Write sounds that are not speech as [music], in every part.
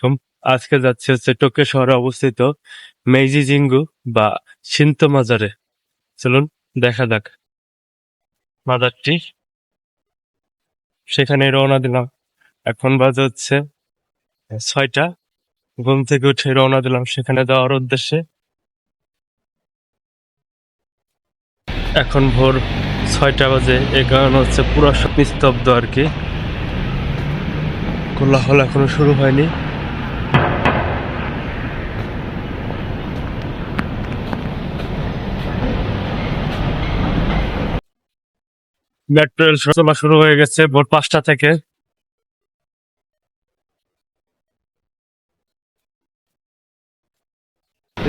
আলাইকুম। আজকে যাচ্ছি হচ্ছে টোকিও শহরে অবস্থিত মেইজি জিঙ্গু বা শিন্তো মাজারে। চলুন, দেখা যাক মাজারটি। সেখানে রওনা দিলাম। এখন বাজে হচ্ছে ছয়টা। ঘুম থেকে উঠে রওনা দিলাম সেখানে যাওয়ার উদ্দেশ্যে। এখন ভোর ছয়টা বাজে এই কারণে হচ্ছে পুরো নিস্তব্ধ আর কি। কোলাহল এখনও শুরু হয়নি। মেট্রো রেল চলা শুরু হয়ে গেছে ভোর পাঁচটা থেকে।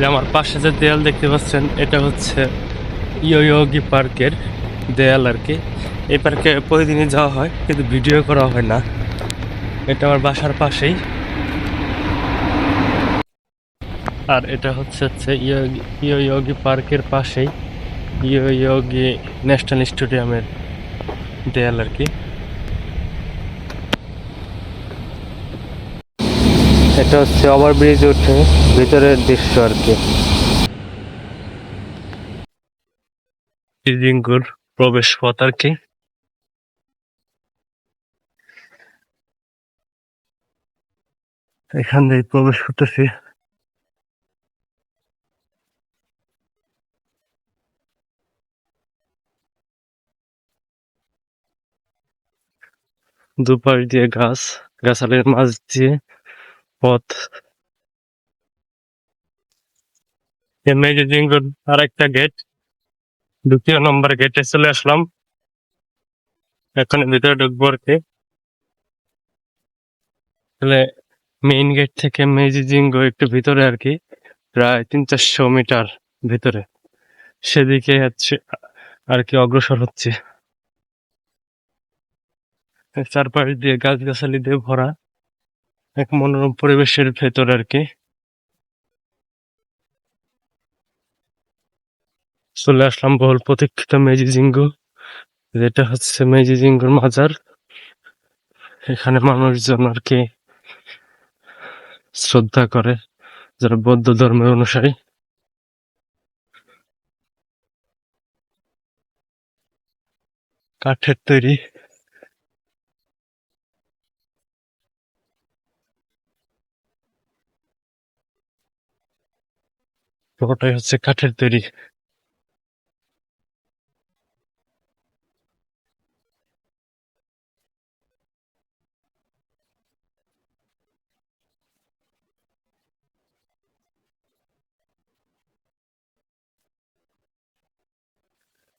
আমার পাশে যে দেয়াল দেখতে পাচ্ছেন, এটা হচ্ছে ইয়োগি পার্কের দেয়াল আর কি। এই পার্কে প্রতিদিনই যাওয়া হয়, কিন্তু ভিডিও করা হয় না। এটা আমার বাসার পাশেই। আর এটা হচ্ছে হচ্ছে ইয়োগি পার্কের পাশেই ইয়োগি ন্যাশনাল স্টেডিয়ামের দেয়াল আর কি। এটা হচ্ছে ওভার ব্রিজ উঠে ভিতরের দৃশ্য আর কি। জিঙ্গুর প্রবেশ পথ আর কি। এখান দিয়ে প্রবেশ করতেছি। দুপাশ দিয়ে গাছ গাছালের মাঝ দিয়ে পথ। জিঙ্গুর আর একটা গেট দ্বিতীয় নম্বর গেটে চলে আসলাম। এখন ভিতরে ঢুকবো আর কি। তাহলে মেইন গেট থেকে মেজি জিঙ্গো একটু ভিতরে আর কি, প্রায় তিন চারশো মিটার ভিতরে। সেদিকে হচ্ছে আর কি অগ্রসর হচ্ছে। চারপাশ দিয়ে গাছগাছালি দিয়ে ভরা এক মনোরম পরিবেশের ভেতর আর কি। চলে আসলাম বহুল প্রতীক্ষিত মেজি জিঙ্গু যেটা হচ্ছে মেজি জিঙ্গুর মাজার। এখানে মানুষজন আর কি শ্রদ্ধা করে, যারা বৌদ্ধ ধর্মের অনুসারী। কাঠের তৈরি পুরোটাই হচ্ছে কাঠের তৈরি।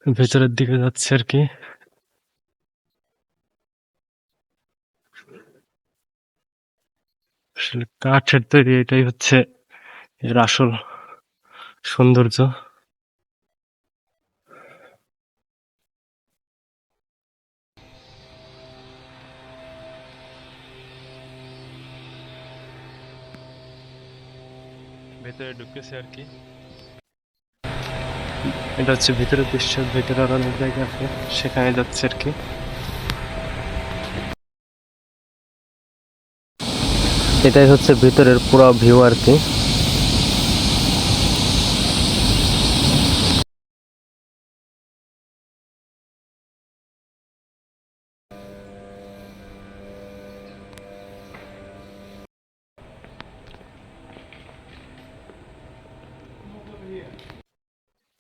ভেতরের দিকে যাচ্ছে আর কি। আসলে কাঠের তৈরি এটাই হচ্ছে এর আসল সৌন্দর্য। ভেতরে ঢুকেছে আর কি। এটা হচ্ছে ভিতরের দৃশ্য ভেতরে আর অনেক জায়গা আছে সেখানে যাচ্ছে আর কি। এটাই হচ্ছে ভিতরের পুরো ভিউ আর কি।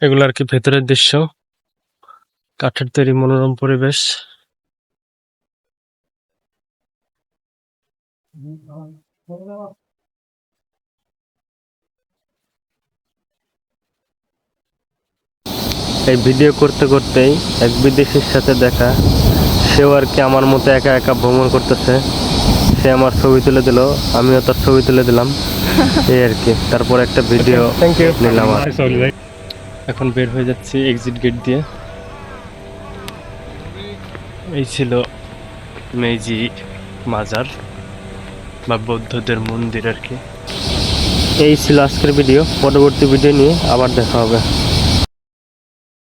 এগুলো আর কি ভেতরের দৃশ্য। কাঠের তৈরি মনোরম পরিবেশ। এই ভিডিও করতে করতেই এক বিদেশির সাথে দেখা সেও আর কি আমার মতো একা একা ভ্রমণ করতেছে। সে আমার ছবি তুলে দিল আমিও তার ছবি তুলে দিলাম। [laughs] এই আর কি তারপর একটা ভিডিও নিলাম আর এখন বের হয়ে যাচ্ছি এক্সিট গেট দিয়ে। এই ছিল মেজি মাজার বা বৌদ্ধদের মন্দির আর কি। এই ছিল আজকের ভিডিও পরবর্তী ভিডিও নিয়ে আবার দেখা হবে।